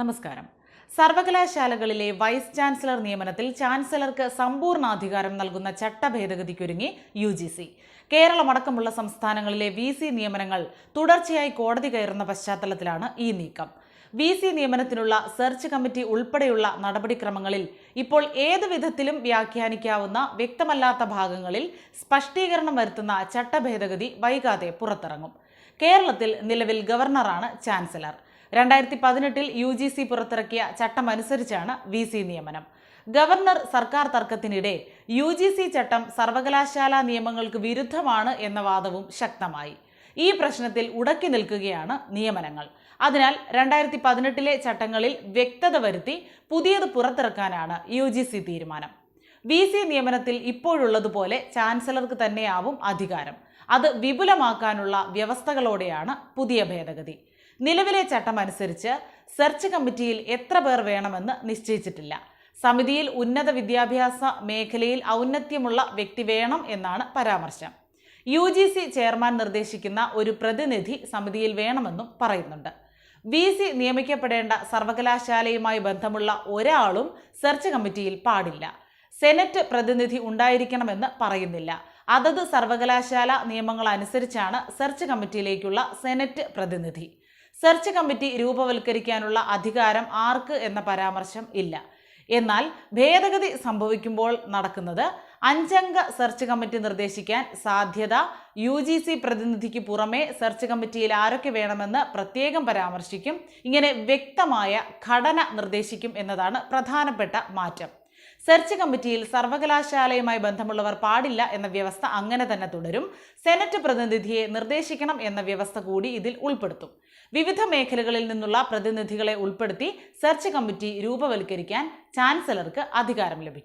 നമസ്കാരം. സർവകലാശാലകളിലെ vice chancellor നിയമനത്തിൽ ചാൻസലർക്ക് സമ്പൂർണ അധികാരം നൽകുന്ന ചട്ടഭേദഗതിക്കൊരുങ്ങി യു ജി സി. കേരളമടക്കമുള്ള സംസ്ഥാനങ്ങളിലെ വി സി നിയമനങ്ങൾ തുടർച്ചയായി കോടതി കയറുന്ന പശ്ചാത്തലത്തിലാണ് ഈ നീക്കം. വി സി നിയമനത്തിനുള്ള സെർച്ച് കമ്മിറ്റി ഉൾപ്പെടെയുള്ള നടപടിക്രമങ്ങളിൽ ഇപ്പോൾ ഏത് വിധത്തിലും വ്യാഖ്യാനിക്കാവുന്ന വ്യക്തമല്ലാത്ത ഭാഗങ്ങളിൽ സ്പഷ്ടീകരണം വരുത്തുന്ന ചട്ടഭേദഗതി വൈകാതെ പുറത്തിറങ്ങും. കേരളത്തിൽ നിലവിൽ ഗവർണറാണ് ചാൻസലർ. രണ്ടായിരത്തി പതിനെട്ടിൽ യു ജി സി പുറത്തിറക്കിയ ചട്ടമനുസരിച്ചാണ് വി സി നിയമനം. ഗവർണർ സർക്കാർ തർക്കത്തിനിടെ യു ജി സി ചട്ടം സർവകലാശാല നിയമങ്ങൾക്ക് വിരുദ്ധമാണ് എന്ന വാദവും ശക്തമായി. ഈ പ്രശ്നത്തിൽ ഉടക്കി നിൽക്കുകയാണ് നിയമനങ്ങൾ. അതിനാൽ രണ്ടായിരത്തി പതിനെട്ടിലെ ചട്ടങ്ങളിൽ വ്യക്തത വരുത്തി പുതിയത് പുറത്തിറക്കാനാണ് യു ജി സി തീരുമാനം. വി സി നിയമനത്തിൽ ഇപ്പോഴുള്ളതുപോലെ ചാൻസലർക്ക് തന്നെയാവും അധികാരം. അത് വിപുലമാക്കാനുള്ള വ്യവസ്ഥകളോടെയാണ് പുതിയ ഭേദഗതി. നിലവിലെ ചട്ടം അനുസരിച്ച് സെർച്ച് കമ്മിറ്റിയിൽ എത്ര പേർ വേണമെന്ന് നിശ്ചയിച്ചിട്ടില്ല. സമിതിയിൽ ഉന്നത വിദ്യാഭ്യാസ മേഖലയിൽ ഔന്നത്യമുള്ള വ്യക്തി വേണം എന്നാണ് പരാമർശം. യു ജി സി ചെയർമാൻ നിർദ്ദേശിക്കുന്ന ഒരു പ്രതിനിധി സമിതിയിൽ വേണമെന്നും പറയുന്നുണ്ട്. വി സി നിയമിക്കപ്പെടേണ്ട സർവകലാശാലയുമായി ബന്ധമുള്ള ഒരാളും സെർച്ച് കമ്മിറ്റിയിൽ പാടില്ല. സെനറ്റ് പ്രതിനിധി ഉണ്ടായിരിക്കണമെന്ന് പറയുന്നില്ല. അതത് സർവകലാശാല നിയമങ്ങൾ അനുസരിച്ചാണ് സെർച്ച് കമ്മിറ്റിയിലേക്കുള്ള സെനറ്റ് പ്രതിനിധി. സെർച്ച് കമ്മിറ്റി രൂപവൽക്കരിക്കാനുള്ള അധികാരം ആർക്ക് എന്ന പരാമർശം ഇല്ല. എന്നാൽ ഭേദഗതി സംഭവിക്കുമ്പോൾ നടക്കുന്നത് അഞ്ചംഗ സെർച്ച് കമ്മിറ്റി നിർദ്ദേശിക്കാൻ സാധ്യത യു ജി സി പ്രതിനിധിക്ക് പുറമെ സെർച്ച് കമ്മിറ്റിയിൽ ആരൊക്കെ വേണമെന്ന് പ്രത്യേകം പരാമർശിക്കും ഇങ്ങനെ വ്യക്തമായ ഘടന നിർദ്ദേശിക്കും എന്നതാണ് പ്രധാനപ്പെട്ട മാറ്റം. സെർച്ച് കമ്മിറ്റിയിൽ സർവകലാശാലയുമായി ബന്ധമുള്ളവർ പാടില്ല എന്ന വ്യവസ്ഥ അങ്ങനെ തന്നെ തുടരും. സെനറ്റ് പ്രതിനിധിയെ നിർദ്ദേശിക്കണം എന്ന വ്യവസ്ഥ കൂടി ഇതിൽ ഉൾപ്പെടുത്തും. വിവിധ മേഖലകളിൽ നിന്നുള്ള പ്രതിനിധികളെ ഉൾപ്പെടുത്തി സെർച്ച് കമ്മിറ്റി രൂപവൽക്കരിക്കാൻ ചാൻസലർക്ക് അധികാരം ലഭിക്കും.